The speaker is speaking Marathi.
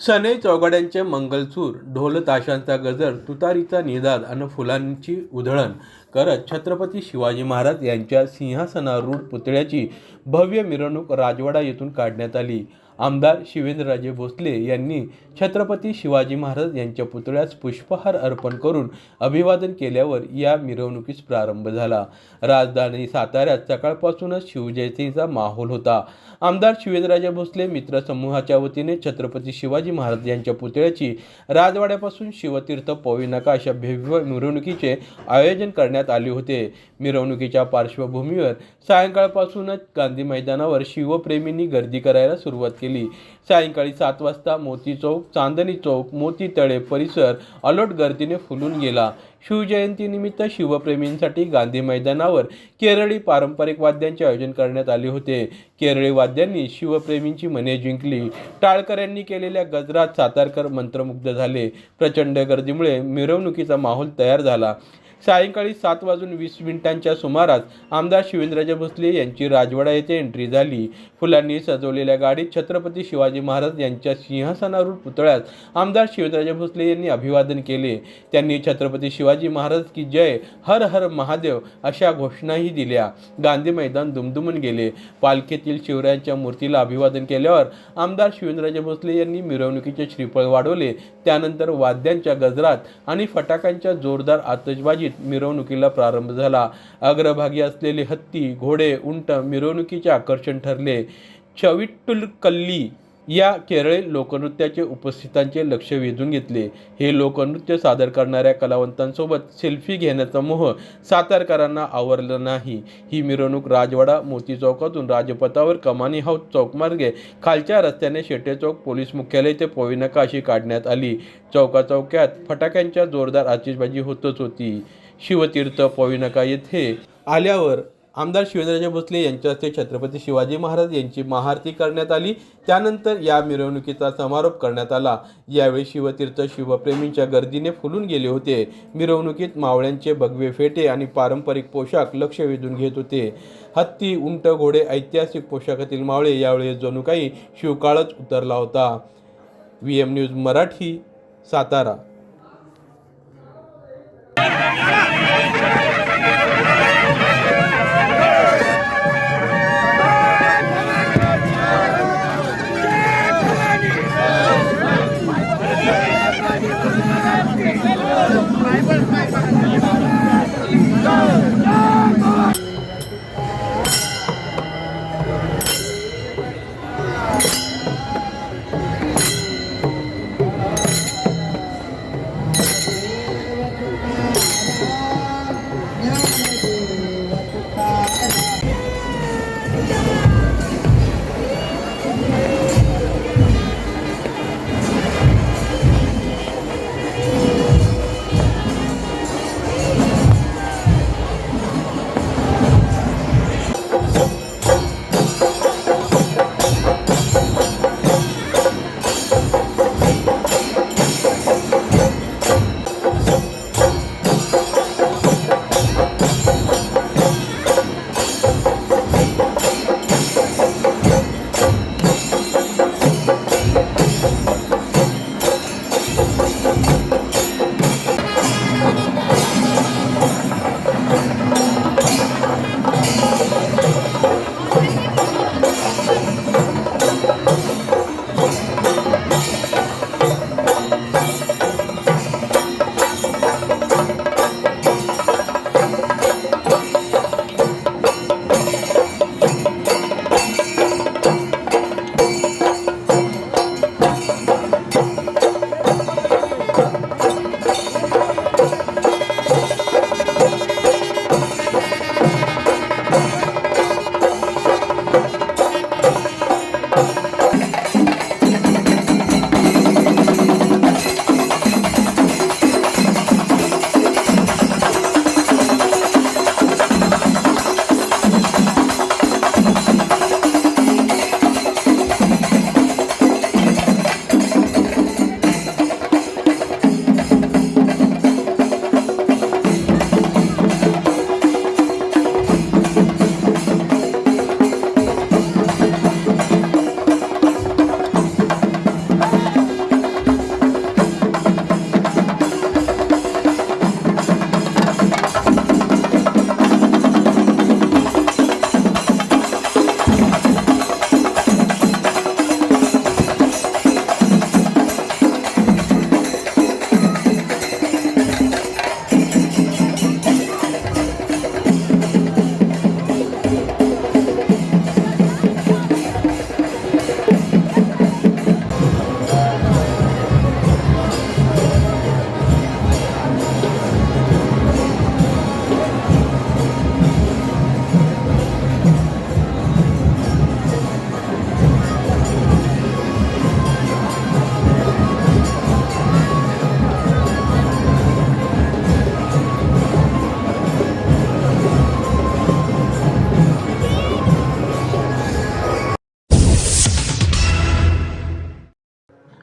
सनई चौघड्यांचे मंगलसूर ढोल ताशांचा गजर तुतारीचा निदाद आणि फुलांची उधळण करत छत्रपती शिवाजी महाराज यांच्या सिंहासनारूढ पुतळ्याची भव्य मिरवणूक राजवाडा येथून काढण्यात आली. आमदार शिवेंद्रराजे भोसले यांनी छत्रपती शिवाजी महाराज यांच्या पुतळ्यास पुष्पहार अर्पण करून अभिवादन केल्यावर या मिरवणुकीस प्रारंभ झाला. राजधानी साताऱ्यात सकाळपासूनच शिवजयंतीचा माहोल होता. आमदार शिवेंद्रराजे भोसले मित्र समूहाच्या वतीने छत्रपती शिवाजी महाराज यांच्या पुतळ्याची राजवाड्यापासून शिवतीर्थ पवई अशा भव्य मिरवणुकीचे आयोजन करण्यात आले होते. मिरवणुकीच्या पार्श्वभूमीवर सायंकाळपासूनच गांधी मैदानावर शिवप्रेमींनी गर्दी करायला सुरुवात केली. सायंकाळी सात वाजता मोती चौक चांदणी चौक मोती तळे परिसर अलोट गर्दीने फुलून गेला. शिवजयंतीनिमित्त शिवप्रेमींसाठी गांधी मैदानावर केरळी पारंपरिक वाद्यांचे आयोजन करण्यात आले होते. केरळी वाद्यांनी शिवप्रेमींची मने जिंकली. टाळकऱ्यांनी केलेल्या गजरात सातारकर मंत्रमुग्ध झाले. प्रचंड गर्दीमुळे मिरवणुकीचा माहोल तयार झाला. सायंकाळी सात वाजून वीस मिनिटांच्या सुमारास आमदार शिवेंद्रराजे भोसले यांची राजवाडा येथे एंट्री झाली. फुलांनी सजवलेल्या गाडीत छत्रपती शिवाजी महाराज यांच्या सिंहासनारूढ पुतळ्यात आमदार शिवेंद्रराजे भोसले यांनी अभिवादन केले. त्यांनी छत्रपती शिवाजी महाराज की जय हर हर महादेव अशा घोषणाही दिल्या. गांधी मैदान दुमदुमून गेले. पालखीतील शिवरायांच्या मूर्तीला अभिवादन केल्यावर आमदार शिवेंद्रराजे भोसले यांनी मिरवणुकीचे श्रीफळ वाढवले. त्यानंतर वाद्यांच्या गजरात आणि फटाक्यांच्या जोरदार आतषबाजीत मिरवणुकीला प्रारंभ झाला. अग्रभागी असलेले हत्ती घोडे उंट मिरवणुकीचे आकर्षण ठरले. चविट्टुलकल्ली या केरळी लोकनृत्याचे उपस्थितांचे लक्ष वेधून घेतले. हे लोकनृत्य सादर करणाऱ्या कलावंतांसोबत सेल्फी घेण्याचा मोह सातारकरांना आवरला नाही. ही मिरवणूक राजवाडा मोती चौकातून राजपथावर कमानी हाऊस चौकमार्गे खालच्या रस्त्याने शेटे चौक पोलीस मुख्यालय ते पोविनाका अशी काढण्यात आली. चौकाचौक्यात फटाक्यांच्या जोरदार आतिषबाजी होतच होती. शिवतीर्थ पविनका येथे. आल्यावर आमदार शिवेंद्रराजे भोसले यांच्या हस्ते छत्रपती शिवाजी महाराज यांची महाआरती करण्यात आली. त्यानंतर या मिरवणुकीचा समारोप करण्यात आला. यावेळी शिवतीर्थ शिवप्रेमींच्या गर्दीने फुलून गेले होते. मिरवणुकीत मावळ्यांचे भगवे फेटे आणि पारंपरिक पोशाख लक्ष वेधून घेत होते. हत्ती उंट घोडे ऐतिहासिक पोशाखातील मावळे यावेळी जणू काही शिवकाळच उतरला होता. V M news Marathi Satara.